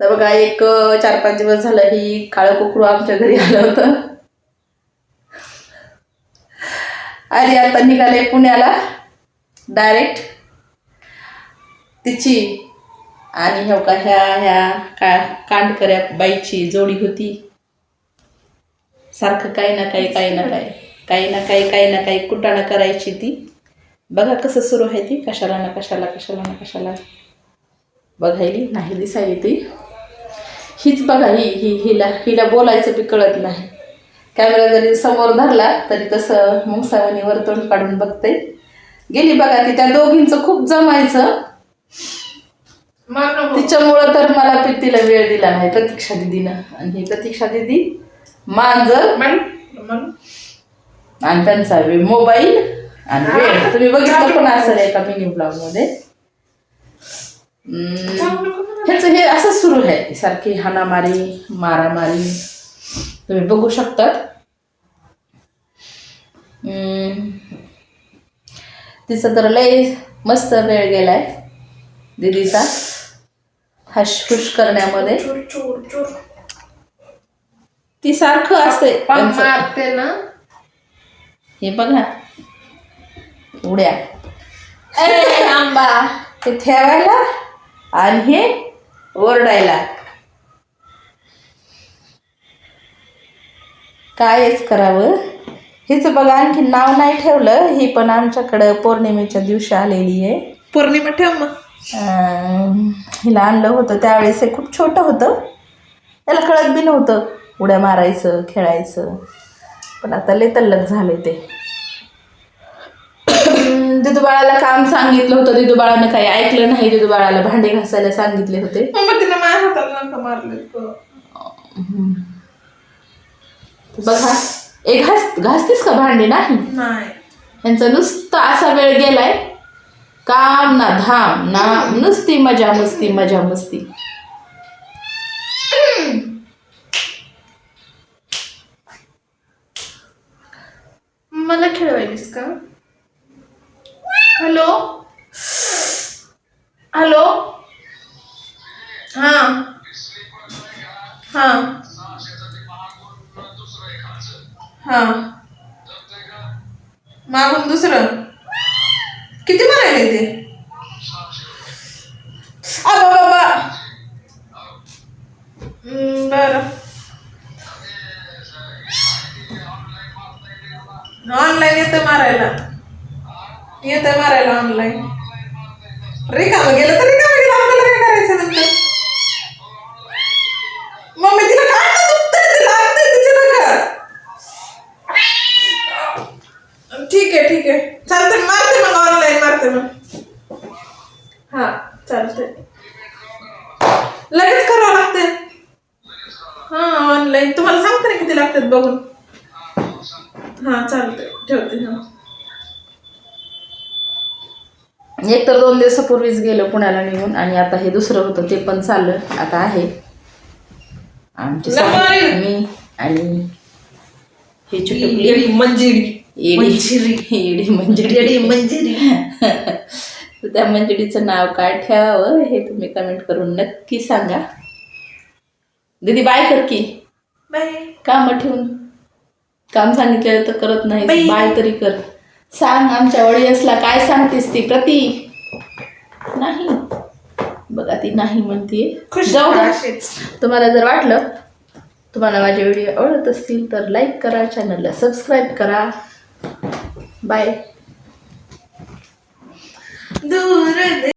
तर बघा एक चार पाच दिवस झालं ही काळं कुकरू आमच्या घरी आलं होतं. आणि आता निघाले पुण्याला. डायरेक्ट तिची आणि हो का ह्या ह्या का कांडकऱ्या बाईची जोडी होती. सारखं काही ना काही काही ना काही काही ना काही काही ना काही कुटाणा करायची ती. बघा कसं सुरू आहे ती. कशाला ना कशाला कशाला ना कशाला. बघायली नाही दिसायली ती. हीच बघा ही ही हिला हिला बोलायचं बी कळत नाही. कॅमेरा जरी समोर धरला तरी तसं मुंगसावणी वरतोंड काढून बघते गेली बघा ती त्या दोघींचं खूप जमायचं. तिच्यामुळं तर मला तिला वेळ दिला नाही प्रतीक्षा दिदीनं. आणि ही प्रतीक्षा दिदी मांजर. आणि त्यांचा वे- मोबाईल आणि वेळ. तुम्ही बघितलं पण असेल एका मिनी ब्लॉग ह्याचं हे असं सुरू आहे. सारखी हाणामारी मारामारी. तुम्ही बघू शकतात. तिचं तर लय मस्त वेळ गेलाय दिदीचा. हशफुश करण्यामध्ये. ती सारखं असते. मारते ना. हे बघा. उड्या. आंबा. ते ठेवायला. आणि हे ओरडायला. कायच करावं? हेच बघा आणखी नाव नाही ठेवलं. ही पण आमच्याकडं पौर्णिमेच्या दिवशी आलेली आहे. पौर्णिमा ठेव मग. हिला आणलं होतं. त्यावेळेस हे खूप छोटं होतं. त्याला कळत बी नव्हतं. उड्या मारायचं खेळायचं. पण आता लय तल्लक झाले ते. दिदू बाळाला काम सांगितलं होतं. दिदू बाळानं काही ऐकलं नाही. दिदू बाळाला भांडे घासायला सांगितले होते. मग तिने माझ्या हाताला नका मारले. बघा एक घास घासतीस का भांडे? नाही? नाही. यांचा नुसतं असा वेळ गेलाय. काम ना धाम ना नुसती मजा मस्ती मजा मस्ती. मला खेळवायलीस का? हॅलो? हॅलो? हां. हां. हां. मागून दुसरं. किती म्हणाले ते? बाबा बरं. ऑनलाईन येतं मारायला. येतं मारायला ऑनलाईन रिकाम गेलं तर रिकाम गेलं आपल्याला काय करायचं नंतर? मम्मी तिला काय दुखतंय? ते लागतंय तिच्या नका ठीक आहे ठीक आहे. चालतंय मारते मग ऑनलाईन मारते मग. हा चालतंय. लगेच करावं लागते हा ऑनलाईन तुम्हाला सांगते ना किती लागतात बघून. हा चालतंय. ठेवते हा. एक तर दोन दिवसापूर्वीच गेलो पुण्याला निघून आणि आता हे दुसरं होतं ते पण चाललं. आता आहे. आमची सासू, मी आणि हे चुटुकली मंजिरी. मंजिरी. मंजिरी. तर त्या मंजिरीचं नाव काय ठेवावं हे तुम्ही कमेंट करून नक्की सांगा. दीदी बाय कर की. बाय कामं ठेवून. काम सांगितलेलं तर करत नाही. बाय तरी कर. सांग आमच्या ऑडियन्सला काय सांगतेस ती प्रती. नाही. बघा ती नाही म्हणतीये. खुश जाऊ राहा दे. अशीच. तुम्हाला जर वाटलं तुम्हाला माझे व्हिडिओ आवडत असतील तर लाईक करा चॅनलला सबस्क्राईब करा. बाय दूर